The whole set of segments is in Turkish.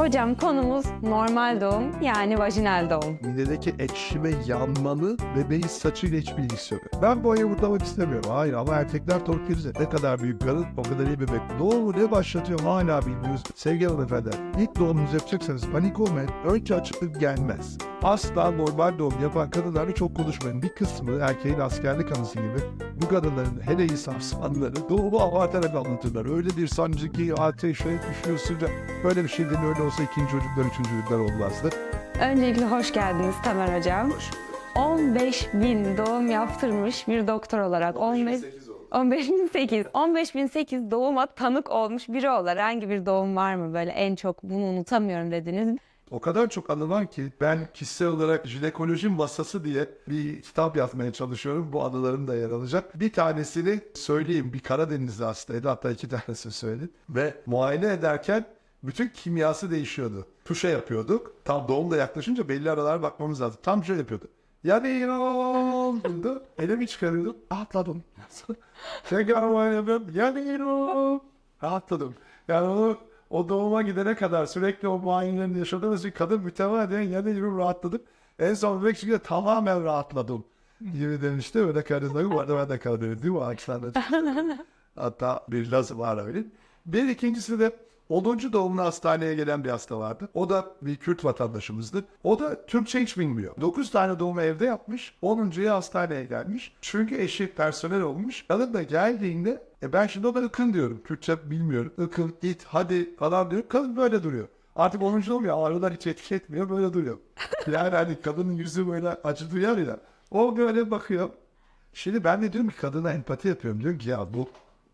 Hocam konumuz normal doğum yani vajinal doğum. Midedeki ekşime yanmanı bebeğin saçıyla hiçbir ilgisi yok. Ben bu ayı vurlamak istemiyorum. Hayır ama erkekler torpilize. Ne kadar büyük karın o kadar iyi bebek. Doğumu ne başlatıyor hala bilmiyoruz. Sevgili hanımefendi ilk doğumunuzu yapacaksanız panik olmayın. Önce açıklık gelmez. Asla normal doğum yapan kadınlarla çok konuşmayın. Bir kısmı erkeğin askerlik anısı gibi bu kadınların hele iyi safsanları doğumu abartarak anlatırlar. Öyle bir sancı ki ateşe düşüyorsun. Böyle bir şey değil. Öyle olsa ikinci çocuklar, üçüncü çocuklar olmazdı. Öncelikle hoş geldiniz Tamer Hocam. 15 bin doğum yaptırmış bir doktor olarak 15 15.008 15.008 doğuma tanık olmuş biri olarak herhangi bir doğum var mı böyle en çok bunu unutamıyorum dediniz. O kadar çok anı var ki ben kişisel olarak jinekoloji masası diye bir kitap yazmaya çalışıyorum. Bu anılarım da yer alacak. Bir tanesini söyleyeyim. Bir Karadenizli hastaydı. Hatta iki tanesini söyledim. Ve muayene ederken bütün kimyası değişiyordu. Tuşa yapıyorduk. Tam doğum da yaklaşınca belli aralar bakmamız lazım. Tam şöyle yapıyordu. Yanıyorum diyordu. Elimi çıkarıyordum. Rahatladım. Tekrar muayene yapıyorum. Yanıyorum. Rahatladım. Yani onu o doğuma gidene kadar sürekli o muayenelerini yaşadığımız için kadın mütemadiyen yanıyorum rahatladım. En son bebek çıkınca tamamen rahatladım. Gibi demişti. Öyle kadınları vardı. Ben de Karadenizliyim. O aksanla Hatta bir lazım öyle. Bir ikincisi de 10. doğumlu hastaneye gelen bir hasta vardı. O da bir Kürt vatandaşımızdı. O da Türkçe hiç bilmiyor. 9 tane doğumu evde yapmış. 10.ya hastaneye gelmiş. Çünkü eşi personel olmuş. Kadın da geldiğinde e ben şimdi ona ıkın diyorum. Kürtçe bilmiyorum. Ikın, git, hadi falan diyorum. Kadın böyle duruyor. Artık 10. olmuyor. Ağrılar hiç etki etmiyor. Böyle duruyor. Yani hani kadının yüzü böyle acı duyar ya. O böyle bakıyor. Şimdi ben de diyorum ki kadına empati yapıyorum. Diyorum ki ya bu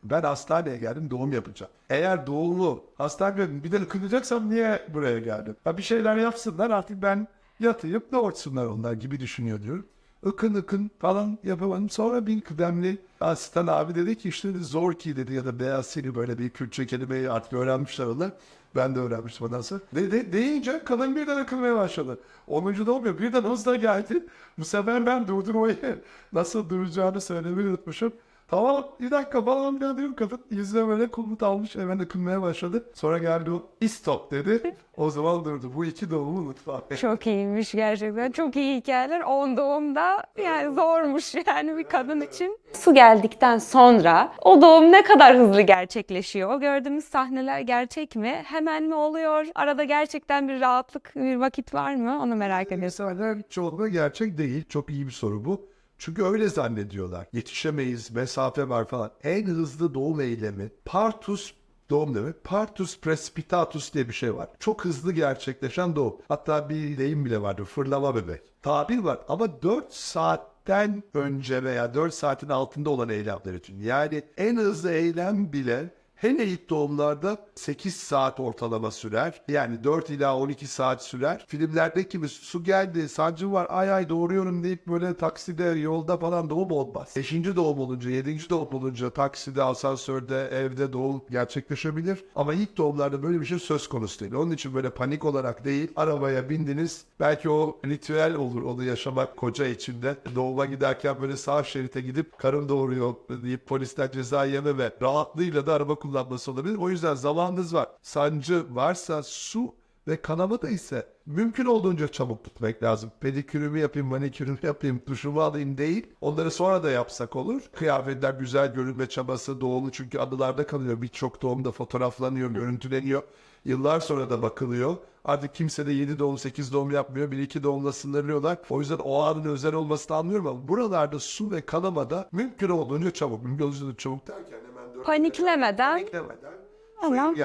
ben hastaneye geldim doğum yapacağım. Eğer doğumu hastaneye bir de kılacaksam niye buraya geldim? Ha bir şeyler yapsınlar artık ben yatayım doğursunlar onlar gibi düşünüyor diyorum. Ikın ıkın falan yapamadım. Sonra bir kıdemli asistan abi dedi ki işte zor ki dedi ya da beyaz seni böyle bir Kürtçe kelimeyi artık öğrenmişler onlar. Ben de öğrenmiştim ondan sonra. De, de, deyince kadın birden akılmaya başladı. 10. da olmuyor. Birden hızla geldi. Bu sefer ben durdurmayı nasıl duracağını söylemeyi unutmuşum. Tamam bir dakika falan filan diyorum kadın yüzüne böyle komut almış hemen akılmaya başladı. Sonra geldi o stop dedi. O zaman durdu. Bu iki doğumu unutma. Çok iyiymiş gerçekten. Çok iyi hikayeler. 10 doğumda yani zormuş yani bir kadın için. Su geldikten sonra o doğum ne kadar hızlı gerçekleşiyor? O gördüğümüz sahneler gerçek mi? Hemen mi oluyor? Arada gerçekten bir rahatlık, bir vakit var mı? Onu merak ediyorum. Mesela çoğunluğu gerçek değil. Çok iyi bir soru bu. Çünkü öyle zannediyorlar. Yetişemeyiz, mesafe var falan. En hızlı doğum eylemi partus doğum demek. Partus precipitatus diye bir şey var. Çok hızlı gerçekleşen doğum. Hatta bir deyim bile vardı. Fırlama bebek. Tabir var ama 4 saatten önce veya 4 saatin altında olan eylemler için. Yani en hızlı eylem bile Hele ilk doğumlarda 8 saat ortalama sürer. Yani 4 ila 12 saat sürer. Filmlerdeki gibi su geldi, sancım var, ay ay doğuruyorum deyip böyle takside, yolda falan doğum olmaz. 5. doğum olunca, 7. doğum olunca takside, asansörde, evde doğum gerçekleşebilir. Ama ilk doğumlarda böyle bir şey söz konusu değil. Onun için böyle panik olarak değil, arabaya bindiniz. Belki o ritüel olur onu yaşamak koca içinde. Doğuma giderken böyle sağ şerite gidip karın doğuruyor deyip polisten ceza yeme ve rahatlığıyla da araba kullanması olabilir. O yüzden zamanınız var. Sancı varsa su ve kanama da ise mümkün olduğunca çabuk tutmak lazım. Pedikürümü yapayım, manikürümü yapayım, duşumu alayım değil. Onları sonra da yapsak olur. Kıyafetler güzel görünme çabası doğumu çünkü anılarda kalıyor. Birçok doğumda fotoğraflanıyor, görüntüleniyor. Yıllar sonra da bakılıyor. Artık kimse de 7 doğum 8 doğum yapmıyor. 1-2 doğumla sınırlıyorlar. O yüzden o anın özel olmasını anlıyorum ama buralarda su ve kanamada mümkün olduğunca çabuk. Mümkün olduğunca çabuk derken Paniklemeden Paniklemeden.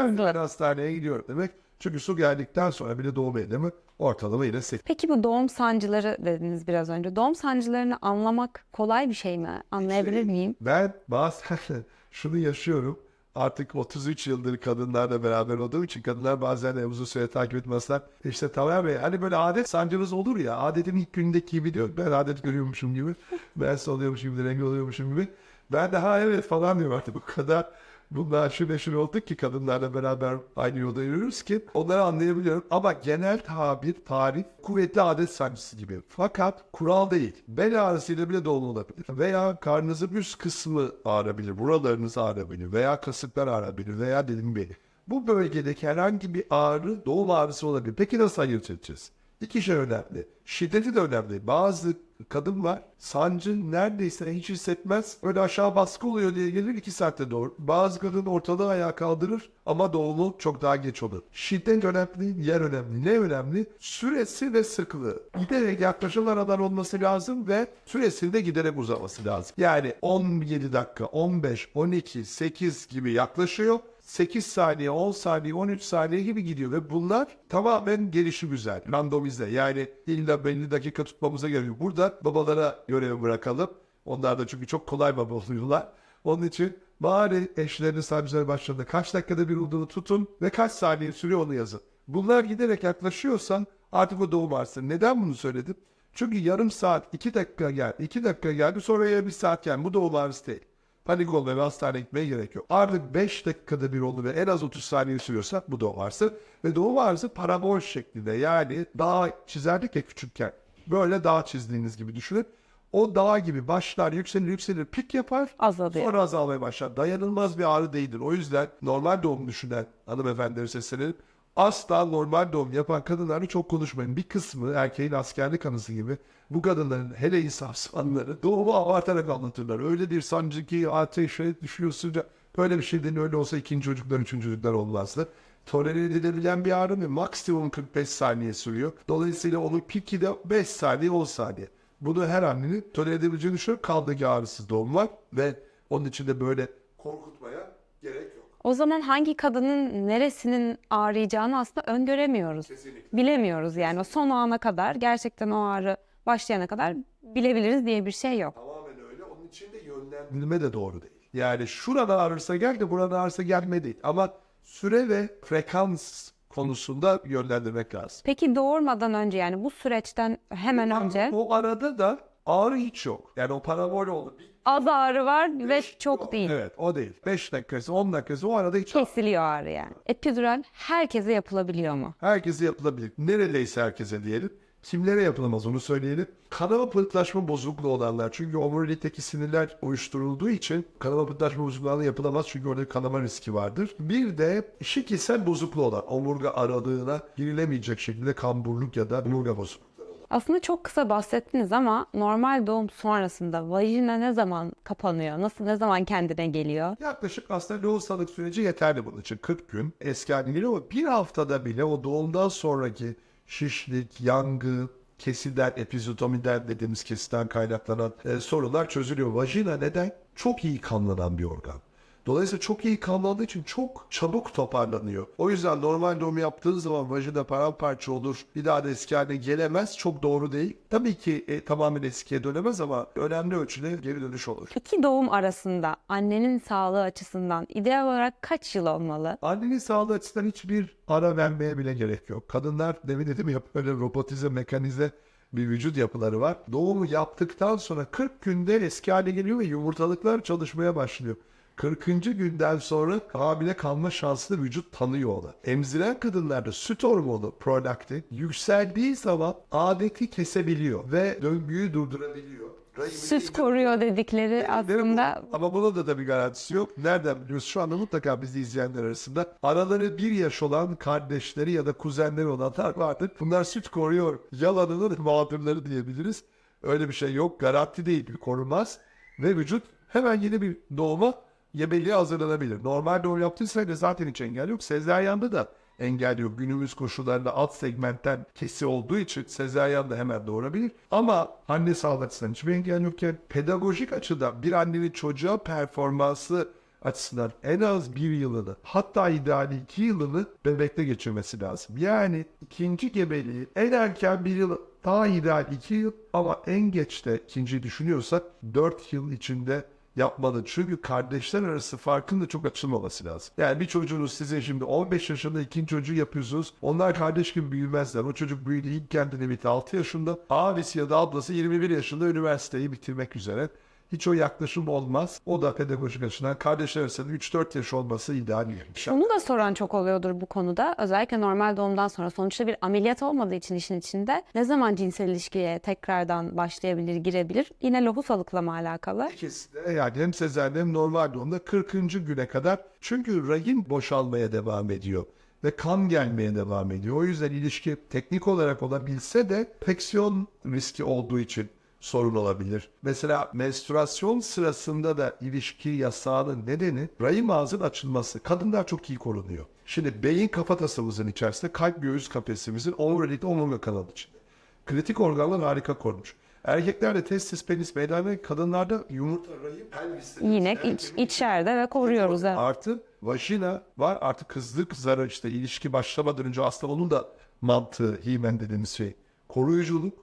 Hızlı. ben hastaneye gidiyorum demek. Çünkü su geldikten sonra bile doğum eylemi ortalama yine 8. Peki bu doğum sancıları dediniz biraz önce. Doğum sancılarını anlamak kolay bir şey mi? Anlayabilir miyim? Ben bazen şunu yaşıyorum. Artık 33 yıldır kadınlarla beraber olduğum için kadınlar bazen uzun süre takip etmezler. İşte Tamer Bey hani böyle adet sancınız olur ya adetin ilk günündeki gibi diyor. Ben adet görüyormuşum gibi. Ben oluyormuşum gibi, rengi oluyormuşum gibi. Ben de ha evet falan diyorum artık bu kadar. Bunlar şu neşir olduk ki kadınlarla beraber aynı yolda yürüyoruz ki onları anlayabiliyorum. Ama genel tabir, tarif kuvvetli adet sancısı gibi. Fakat kural değil. Bel ağrısıyla bile doğum olabilir. Veya karnınızın üst kısmı ağrabilir. Buralarınız ağrabilir. Veya kasıklar ağrabilir. Veya dedim beli. bu bölgedeki herhangi bir ağrı doğum ağrısı olabilir. Peki nasıl ayırt edeceğiz? İki şey önemli. Şiddeti de önemli. Bazı kadın var sancı neredeyse hiç hissetmez. Öyle aşağı baskı oluyor diye gelir iki saatte doğru. Bazı kadın ortalığı ayağa kaldırır ama doğumu çok daha geç olur. Şiddet önemli, yer önemli. Ne önemli? Süresi ve sıklığı. Giderek yaklaşan aralar olması lazım ve süresinde giderek uzaması lazım. Yani 17 dakika, 15, 12, 8 gibi yaklaşıyor. 8 saniye, 10 saniye, 13 saniye gibi gidiyor ve bunlar tamamen gelişi güzel, randomize. Yani illa belli dakika tutmamıza gerek yok. Burada babalara görevi bırakalım. Onlar da çünkü çok kolay baba oluyorlar. Onun için bari eşlerinin sancıları başladığında kaç dakikada bir olduğunu tutun ve kaç saniye sürüyor onu yazın. Bunlar giderek yaklaşıyorsan artık o doğum ağrısı. Neden bunu söyledim? Çünkü yarım saat, iki dakika geldi, iki dakika geldi sonra ya bir saat geldi. Bu doğum ağrısı değil. Panik olmaya ve hastaneye gitmeye gerek yok. Artık 5 dakikada bir oldu ve en az 30 saniye sürüyorsa bu doğum ağrısı. Ve doğum ağrısı parabol şeklinde yani dağ çizerdik ya küçükken. Böyle dağ çizdiğiniz gibi düşünün. O dağ gibi başlar yükselir yükselir pik yapar. Azalıyor. Sonra azalmaya başlar. Dayanılmaz bir ağrı değildir. O yüzden normal doğum düşünen hanımefendileri seslenelim. Asla normal doğum yapan kadınlarla çok konuşmayın. Bir kısmı erkeğin askerlik anısı gibi bu kadınların hele insafsızları doğumu abartarak anlatırlar. Öyle bir sancı ki ateşe düşüyorsun. Böyle bir şey değil. Öyle olsa ikinci çocuklar, üçüncü çocuklar olmazdı. Tolere edilebilen bir ağrı mı? Maksimum 45 saniye sürüyor. Dolayısıyla onun piki de 5 saniye, 10 saniye. Bunu her annenin tolere edebileceğini düşünüyorum. Kaldı ki ağrısız doğum var ve onun için de böyle korkutmaya gerek. O zaman hangi kadının neresinin ağrıyacağını aslında öngöremiyoruz. Kesinlikle. Bilemiyoruz yani o son ana kadar gerçekten o ağrı başlayana kadar bilebiliriz diye bir şey yok. Tamamen öyle. Onun için de yönlendirilme de doğru değil. Yani şurada ağrırsa gel de burada ağrırsa gelme değil. Ama süre ve frekans konusunda yönlendirmek lazım. Peki doğurmadan önce yani bu süreçten hemen önce O arada da ağrı hiç yok. Yani o parabol oldu. Bir- az ağrı var ve çok değil. Evet o değil. 5 dakikası 10 dakikası o arada hiç Kesiliyor ağrı yani. Epidural herkese yapılabiliyor mu? Herkese yapılabilir. Neredeyse herkese diyelim. Kimlere yapılamaz onu söyleyelim. Kanama pıhtılaşma bozukluğu olanlar. Çünkü omurilikteki sinirler uyuşturulduğu için kanama pıhtılaşma bozukluğuna yapılamaz. Çünkü orada kanama riski vardır. Bir de şekilsel bozukluğu olan omurga aralığına girilemeyecek şekilde kamburluk ya da omurga bozukluğu. Aslında çok kısa bahsettiniz ama normal doğum sonrasında vajina ne zaman kapanıyor? Nasıl ne zaman kendine geliyor? Yaklaşık aslında lohusalık süreci yeterli bunun için. 40 gün eski geliyor ama bir haftada bile o doğumdan sonraki şişlik, yangı, kesiden, epizotomiden dediğimiz kesiden kaynaklanan e, sorunlar çözülüyor. Vajina neden? Çok iyi kanlanan bir organ. Dolayısıyla çok iyi kanlandığı için çok çabuk toparlanıyor. O yüzden normal doğum yaptığın zaman vajina paramparça olur. Bir daha da eski haline gelemez. Çok doğru değil. Tabii ki e, tamamen eskiye dönemez ama önemli ölçüde geri dönüş olur. İki doğum arasında annenin sağlığı açısından ideal olarak kaç yıl olmalı? Annenin sağlığı açısından hiçbir ara vermeye bile gerek yok. Kadınlar demin dedim ya böyle robotize, mekanize bir vücut yapıları var. Doğumu yaptıktan sonra 40 günde eski hale geliyor ve yumurtalıklar çalışmaya başlıyor. 40. günden sonra hamile kalma şansını vücut tanıyor ona. Emziren kadınlarda süt hormonu prolaktin yükseldiği zaman adeti kesebiliyor ve döngüyü durdurabiliyor. Süt koruyor dedikleri aslında bu? Ama bunun da, bir garantisi yok. Nereden biliyoruz? Şu anda mutlaka bizi izleyenler arasında araları bir yaş olan kardeşleri ya da kuzenleri olanlar vardır. Bunlar süt koruyor. Yalanının mağdurları diyebiliriz. Öyle bir şey yok. Garanti değil. Korunmaz. Ve vücut hemen yeni bir doğuma yemeliğe hazırlanabilir. Normal doğum yaptıysa da zaten hiç engel yok. Sezaryanda da engel yok. Günümüz koşullarında alt segmentten kesi olduğu için sezaryen de hemen doğurabilir. Ama anne sağlığı açısından hiçbir engel yokken pedagojik açıdan bir annenin çocuğa performansı açısından en az bir yılını hatta ideali iki yılını bebekte geçirmesi lazım. Yani ikinci gebeliği en erken bir yıl daha ideal iki yıl ama en geç de ikinciyi düşünüyorsak dört yıl içinde yapmalı. Çünkü kardeşler arası farkın da çok açılmaması lazım. Yani bir çocuğunuz sizin şimdi 15 yaşında ikinci çocuğu yapıyorsunuz. Onlar kardeş gibi büyümezler. O çocuk büyüdü ilk kendini bitti 6 yaşında. Abisi ya da ablası 21 yaşında üniversiteyi bitirmek üzere. Hiç o yaklaşım olmaz. O da pedagojik açıdan kardeşler arasında 3-4 yaş olması ideal. Bunu da soran çok oluyordur bu konuda. Özellikle normal doğumdan sonra sonuçta bir ameliyat olmadığı için işin içinde ne zaman cinsel ilişkiye tekrardan başlayabilir, girebilir? Yine lohusalıkla mı alakalı? İkisi de yani hem sezaryen hem normal doğumda 40. güne kadar çünkü rahim boşalmaya devam ediyor ve kan gelmeye devam ediyor. O yüzden ilişki teknik olarak olabilse de enfeksiyon riski olduğu için sorun olabilir. Mesela menstruasyon sırasında da ilişki yasağının nedeni rahim ağzının açılması. Kadınlar çok iyi korunuyor. Şimdi beyin kafatasımızın içerisinde kalp göğüs kafesimizin omurilikte omurga kanalı içinde. Kritik organlar harika korunmuş. Erkeklerde testis, penis, meydana kadınlarda yumurta, rahim, pelvis. Yine iç, içeride ve koruyoruz. Evet. Artı vajina var. Artı kızlık zarı işte ilişki başlamadan önce aslında onun da mantığı himen dediğimiz şey. Koruyuculuk.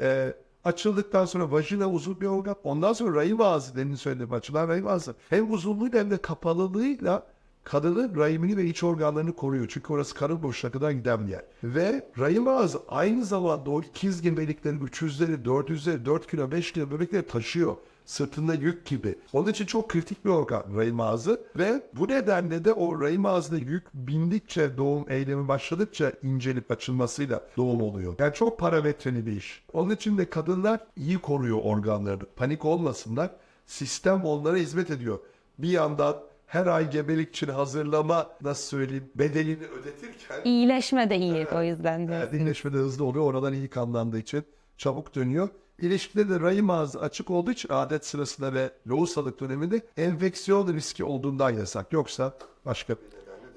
Ee, açıldıktan sonra vajina uzun bir organ. Ondan sonra rahim ağzı demin söylediğim açılan rahim ağzı. Hem uzunluğuyla hem de kapalılığıyla kadının rahimini ve iç organlarını koruyor. Çünkü orası karın boşluğuna kadar giden bir yer. Ve rahim ağzı aynı zamanda o ikiz gebelikleri, üçüzleri, dördüzleri, dört kilo, beş kilo bebekleri taşıyor. Sırtında yük gibi. Onun için çok kritik bir organ rahim ağzı. Ve bu nedenle de o rahim ağzına yük bindikçe doğum eylemi başladıkça incelip açılmasıyla doğum oluyor. Yani çok parametreli bir iş. Onun için de kadınlar iyi koruyor organlarını. Panik olmasınlar. Sistem onlara hizmet ediyor. Bir yandan her ay gebelik için hazırlama nasıl söyleyeyim bedelini ödetirken İyileşme de iyi o yüzden de. dinleşme de hızlı oluyor. Oradan iyi kanlandığı için çabuk dönüyor. İlişkide de rahim ağzı açık olduğu için adet sırasında ve lohusalık döneminde enfeksiyon riski olduğundan yasak. Yoksa başka bir.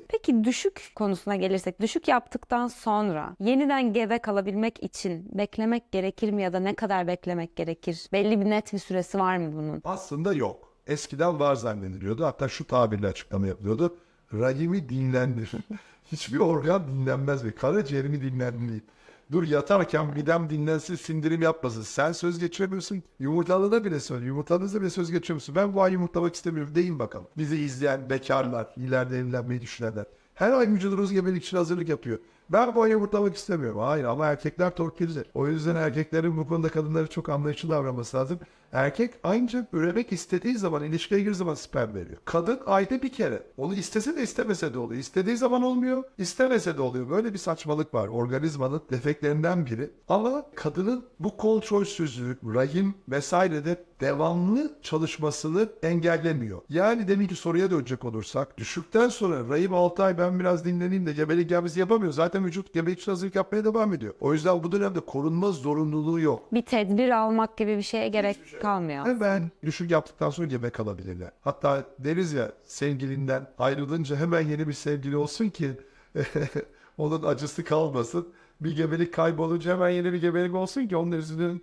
Peki düşük konusuna gelirsek, düşük yaptıktan sonra yeniden gebe kalabilmek için beklemek gerekir mi ya da ne kadar beklemek gerekir? Belli bir net bir süresi var mı bunun? Aslında yok. Eskiden var zannediliyordu. Hatta şu tabirle açıklama yapılıyordu. Rahimi dinlendir. Hiçbir organ dinlenmez ve karaciğerimi dinlendireyim. Dur yatarken midem dinlensin, sindirim yapmasın. Sen söz geçiremiyorsun. Yumurtalığına bile söyle. Yumurtalığınıza bile söz geçiremiyorsun. Ben bu ay yumurtlamak istemiyorum. Deyin bakalım. Bizi izleyen bekarlar, ileride evlenmeyi düşünenler. Her ay vücudunuz gebelik için hazırlık yapıyor. Ben bu ay yumurtlamak istemiyorum. Hayır ama erkekler torpilli. O yüzden erkeklerin bu konuda kadınları çok anlayışlı davranması lazım. Erkek ancak üremek istediği zaman, ilişkiye girdiği zaman sperm veriyor. Kadın ayda bir kere. Onu istese de istemese de oluyor. İstediği zaman olmuyor, istemese de oluyor. Böyle bir saçmalık var. Organizmanın defeklerinden biri. Ama kadının bu kontrolsüzlük, rahim vesairede devamlı çalışmasını engellemiyor. Yani deminki soruya dönecek olursak, düşükten sonra rahim 6 ay ben biraz dinleneyim de gebelik gelmesi yapamıyor. Zaten vücut gebelik için hazırlık yapmaya devam ediyor. O yüzden bu dönemde korunma zorunluluğu yok. Bir tedbir almak gibi bir şeye gerek kalmıyor. Hemen düşük yaptıktan sonra gebe kalabilirler. Hatta deriz ya sevgilinden ayrılınca hemen yeni bir sevgili olsun ki onun acısı kalmasın. Bir gebelik kaybolunca hemen yeni bir gebelik olsun ki onun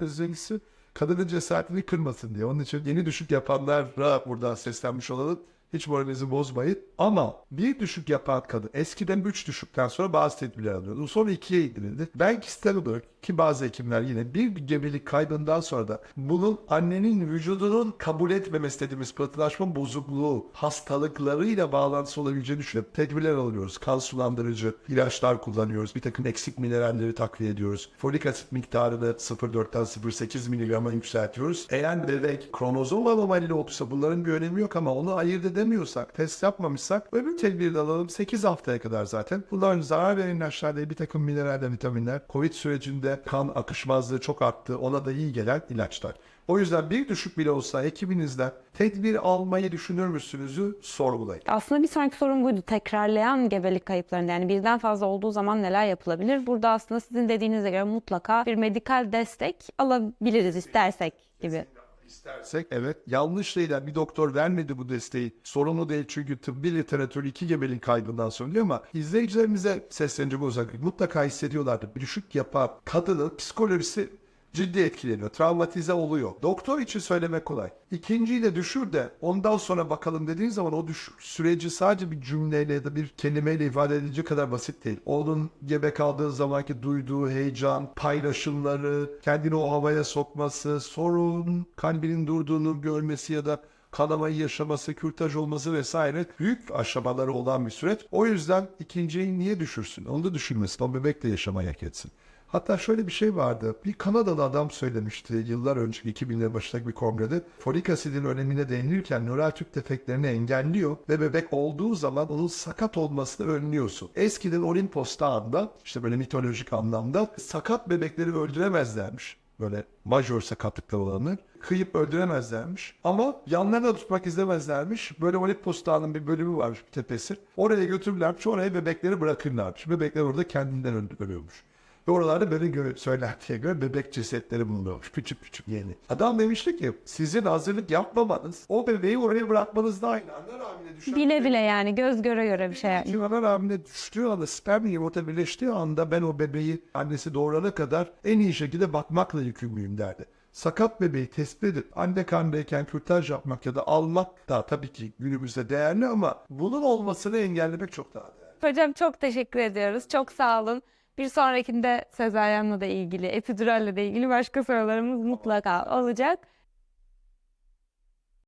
üzerisi kadının cesaretini kırmasın diye. Onun için yeni düşük yapanlara buradan seslenmiş olalım. Hiç moralinizi bozmayın. Ama bir düşük yapan kadın eskiden 3 düşükten sonra bazı tedbirler alıyordu. Sonra 2'ye indirildi. Ben kişisel olarak ki bazı hekimler yine bir gebelik kaybından sonra da bunun annenin vücudunun kabul etmemesi dediğimiz pıhtılaşma bozukluğu hastalıklarıyla bağlantısı olabileceğini düşünüp tedbirler alıyoruz. Kan sulandırıcı ilaçlar kullanıyoruz. Bir takım eksik mineralleri takviye ediyoruz. Folik asit miktarını 0.4'ten 0.8 miligrama yükseltiyoruz. Eğer bebek kromozom anomalili olursa bunların bir önemi yok ama onu ayırt edemiyorsak, test yapmamışsak öbür tedbiri de alalım 8 haftaya kadar zaten. Bunların zarar veren ilaçlar değil bir takım mineraller, vitaminler. Covid sürecinde kan akışmazlığı çok arttı. Ona da iyi gelen ilaçlar. O yüzden bir düşük bile olsa ekibinizden tedbir almayı düşünür müsünüzü sorgulayın. Aslında bir sonraki sorum buydu. Tekrarlayan gebelik kayıplarında yani birden fazla olduğu zaman neler yapılabilir? Burada aslında sizin dediğinize göre mutlaka bir medikal destek alabiliriz istersek gibi. İstersek evet yanlış şeyler bir doktor vermedi bu desteği. Sorumlu değil çünkü tıbbi literatür iki gebelik kaybından söylüyor ama izleyicilerimize seslenecek olursak mutlaka hissediyorlardı. Düşük yapan kadının psikolojisi ciddi etkileniyor. Travmatize oluyor. Doktor için söylemek kolay. İkinciyi de düşür de ondan sonra bakalım dediğin zaman o düş süreci sadece bir cümleyle ya da bir kelimeyle ifade edilecek kadar basit değil. Onun gebe kaldığı zamanki duyduğu heyecan, paylaşımları, kendini o havaya sokması, sorun, kalbinin durduğunu görmesi ya da kanamayı yaşaması, kürtaj olması vesaire büyük aşamaları olan bir süreç. O yüzden ikinciyi niye düşürsün? Onu da düşürmesin. O bebek de yaşamayı hak etsin. Hatta şöyle bir şey vardı. Bir Kanadalı adam söylemişti yıllar önce 2000'lerin başındaki bir kongrede. Folik asidin önemine değinirken nöral tüp defeklerini engelliyor ve bebek olduğu zaman onun sakat olmasını önlüyorsun. Eskiden Olimpos Dağı'nda işte böyle mitolojik anlamda sakat bebekleri öldüremezlermiş. Böyle majör sakatlıklar olanı kıyıp öldüremezlermiş. Ama yanlarına tutmak izlemezlermiş. Böyle Olimpos Dağı'nın bir bölümü varmış bir tepesi. Oraya götürürlermiş. Oraya bebekleri bırakırlarmış. Bebekler orada kendinden ölüyormuş. Ve oralarda böyle gö- söylentiye göre bebek cesetleri bulunuyormuş. Küçük küçük yeni. Adam demişti ki sizin hazırlık yapmamanız o bebeği oraya bırakmanızda aynı anda rahmine düşer. Bile bile yani göz göre göre bir şey. Şimdi ana rahmine düştüğü anda sperm yumurta birleştiği anda ben o bebeği annesi doğurana kadar en iyi şekilde bakmakla yükümlüyüm derdi. Sakat bebeği tespit edip anne karnındayken kürtaj yapmak ya da almak da tabii ki günümüzde değerli ama bunun olmasını engellemek çok daha değerli. Hocam çok teşekkür ediyoruz. Çok sağ olun. Bir sonrakinde sezaryenle de ilgili, epiduralle de ilgili başka sorularımız mutlaka olacak.